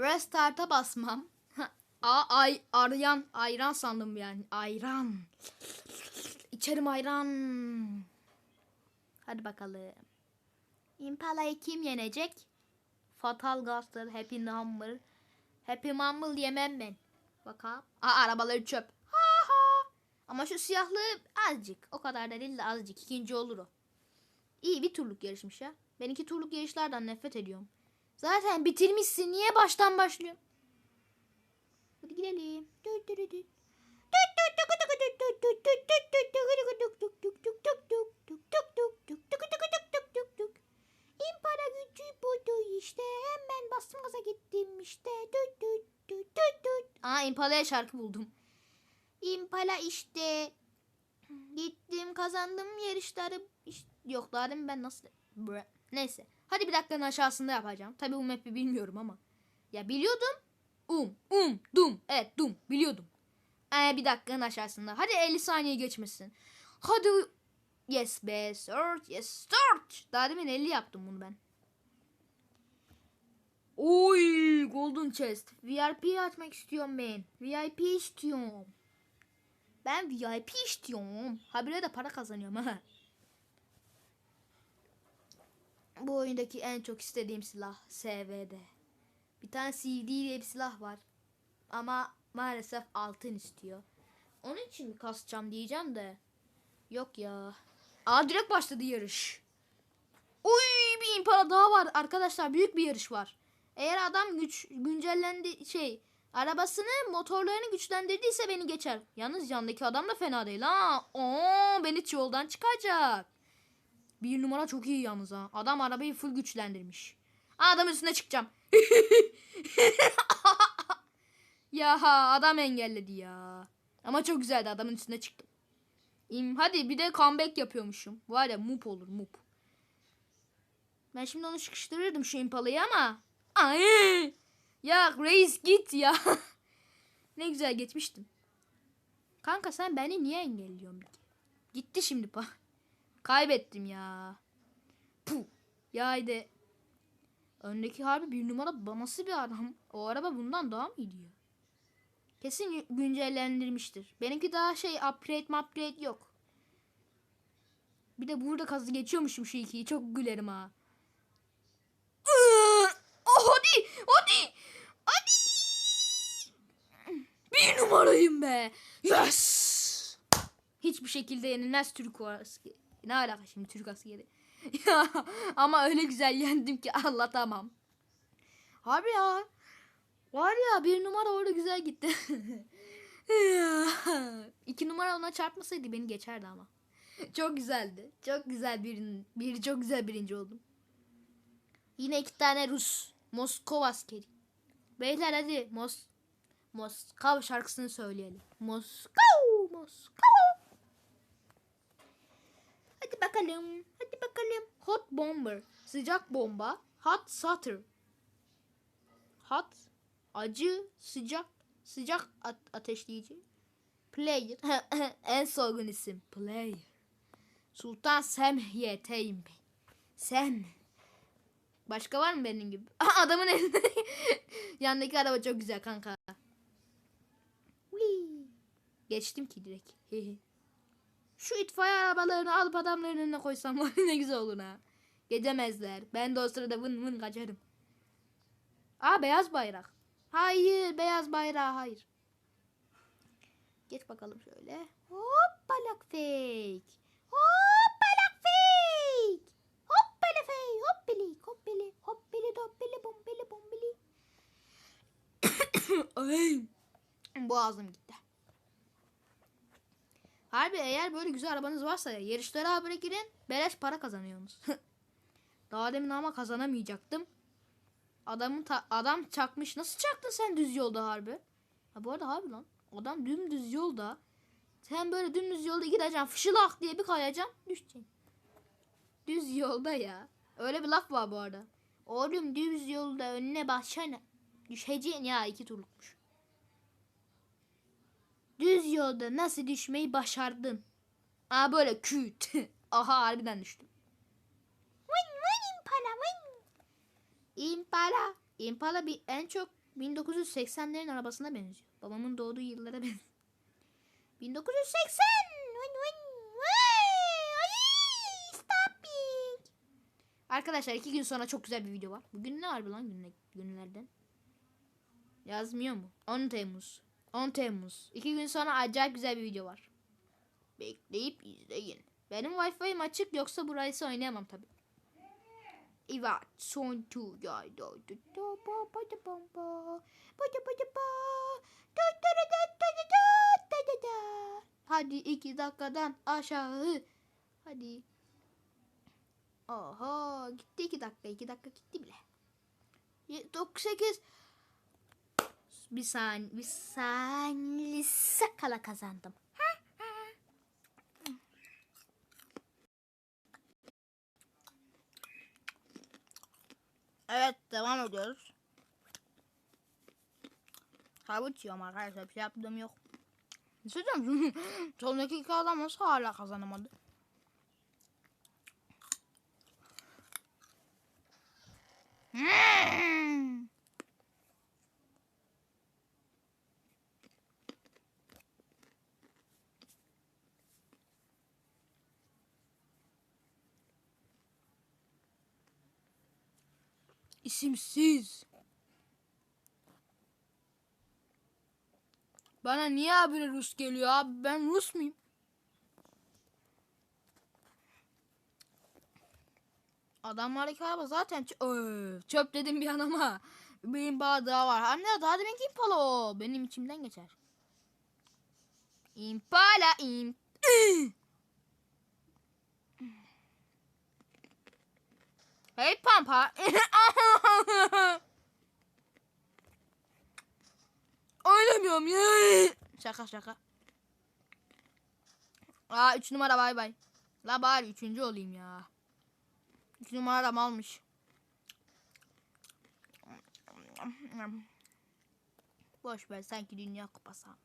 restart'a basmam. A ay arayan ayran sandım yani. Ayran. İçerim ayran. Hadi bakalım. Impala'yı kim yenecek? Fatal Gastır, Happy Number. Happy Mumble yemem ben. Bakalım. Aa arabaları çöp. Ha ha. Ama şu siyahlı azıcık. O kadar da değil de azıcık. İkinci olur o. İyi bir turluk yarışmış ya. Ben iki turluk yarışlardan nefret ediyorum. Zaten bitirmişsin. Niye baştan başlıyorsun? Hadi gidelim. İmpara gücü buydu işte. Hemen bastım gaza gittim işte. Düt düt düt. Aa Impala'ya şarkı buldum. Impala işte. Gittim kazandım yarışları. Yok daha ben nasıl... Bre. Neyse. Hadi bir dakikanın aşağısında yapacağım. Tabi bu map'i bilmiyorum ama. Ya biliyordum. Um, um, dum. Evet dum. Biliyordum. Ee, bir dakikanın aşağısında. Hadi 50 saniye geçmesin. Hadi. Yes be start. Yes start. Daha demin 50 yaptım bunu ben. Oy golden chest. VIP açmak istiyorum ben. VIP istiyorum. Ben VIP istiyorum. Habire de para kazanıyorum ha. Bu oyundaki en çok istediğim silah SVD. Bir tane CD diye bir silah var. Ama maalesef altın istiyor. Onun için mi kasacağım diyeceğim de. Yok ya. Aa direkt başladı yarış. Oy bir impala daha var arkadaşlar. Büyük bir yarış var. Eğer adam güç güncellendi şey arabasını motorlarını güçlendirdiyse beni geçer. Yalnız yandaki adam da fena değil ha. Oo beni yoldan çıkacak. Bir numara çok iyi yalnız ha. Adam arabayı full güçlendirmiş. Adam üstüne çıkacağım. ya adam engelledi ya. Ama çok güzeldi adamın üstüne çıktım. İm, hadi bir de comeback yapıyormuşum. Var ya mup olur mup. Ben şimdi onu sıkıştırırdım şu impalayı ama. Ay! Ya reis git ya. ne güzel geçmiştim. Kanka sen beni niye engelliyorsun? Gitti şimdi pa. Kaybettim ya. Puh. Ya haydi. Öndeki harbi bir numara ba- nasıl bir adam? O araba bundan daha mı iyi diyor? Kesin gü- güncellendirmiştir. Benimki daha şey upgrade upgrade yok. Bir de burada kazı geçiyormuşum şu ikiyi. Çok gülerim ha. Oh hadi hadi hadi. Bir numarayım be. Yes. Hiçbir şekilde yenilmez Türk askeri. Ne alaka şimdi Türk askeri? Ama öyle güzel yendim ki anlatamam. Harbi ya. Var ya bir numara orada güzel gitti. İki numara ona çarpmasaydı beni geçerdi ama. Çok güzeldi. Çok güzel bir, bir çok güzel birinci oldum. Yine iki tane Rus. Moskova askeri. Beyler hadi Mos Moskova şarkısını söyleyelim. Moskova, Moskova. Hadi bakalım. Hadi bakalım. Hot bomber. Sıcak bomba. Hot sutter. Hot. Acı. Sıcak. Sıcak at- ateşleyici. Player. en soğuk isim. Player. Sultan Semhiye'teyim ben. Sen. Başka var mı benim gibi? Adamın elinde. Yandaki araba çok güzel kanka. Geçtim ki direkt. Şu itfaiye arabalarını alıp adamların önüne koysam var ne güzel olur ha. Geçemezler. Ben de o sırada vın vın kaçarım. Aa beyaz bayrak. Hayır beyaz bayrağı hayır. Geç bakalım şöyle. Hoppalak fake. Hoppalak fake. Hoppala fake. Hoppili hoppili hoppili doppili bombili bombili. Ay. Boğazım gitti. Harbi eğer böyle güzel arabanız varsa yarışlara habire girin. Beleş para kazanıyorsunuz. Daha demin ama kazanamayacaktım. Adamın adam çakmış. Nasıl çaktın sen düz yolda harbi? Ha bu arada harbi lan. Adam dümdüz yolda. Sen böyle dümdüz yolda gideceksin. Fışılak diye bir kayacaksın. Düşeceksin. Düz yolda ya. Öyle bir laf var bu arada. Oğlum düz yolda önüne baksana. Düşeceksin ya iki turlukmuş. Yolda nasıl düşmeyi başardın? Aa böyle küt. Aha harbiden düştüm. Vın vın impala vın. İmpala. Impala bir en çok 1980'lerin arabasına benziyor. Babamın doğduğu yıllara benziyor. 1980. Vın vın. Arkadaşlar iki gün sonra çok güzel bir video var. Bugün ne var lan günle, günlerden? Yazmıyor mu? 10 Temmuz. 10 Temmuz. 2 gün sonra acayip güzel bir video var. Bekleyip izleyin. Benim Wi-Fi'm açık yoksa burası oynayamam tabi. Evet son tu yaydı. Hadi iki dakikadan aşağı. Hadi. Oho gitti iki dakika iki dakika gitti bile. 98 bir saniye bir saniye kala kazandım. Evet devam ediyoruz. Havuç yiyorum arkadaşlar bir şey yaptığım yok. Söyleyeceğim? Sonraki iki adam nasıl hala kazanamadı? İsimsiz. Bana niye abi Rus geliyor abi? Ben Rus muyum? Adamlardaki araba zaten çöp dedim bir an ama. Benim bağ daha var. Anne daha deminki impala o. Benim içimden geçer. Impala im. hey pampa. Oynamıyorum ya. Şaka şaka. Aa 3 numara bay bay. La bari 3. olayım ya. 3 numaram almış. Boş ver sanki dünya kupası.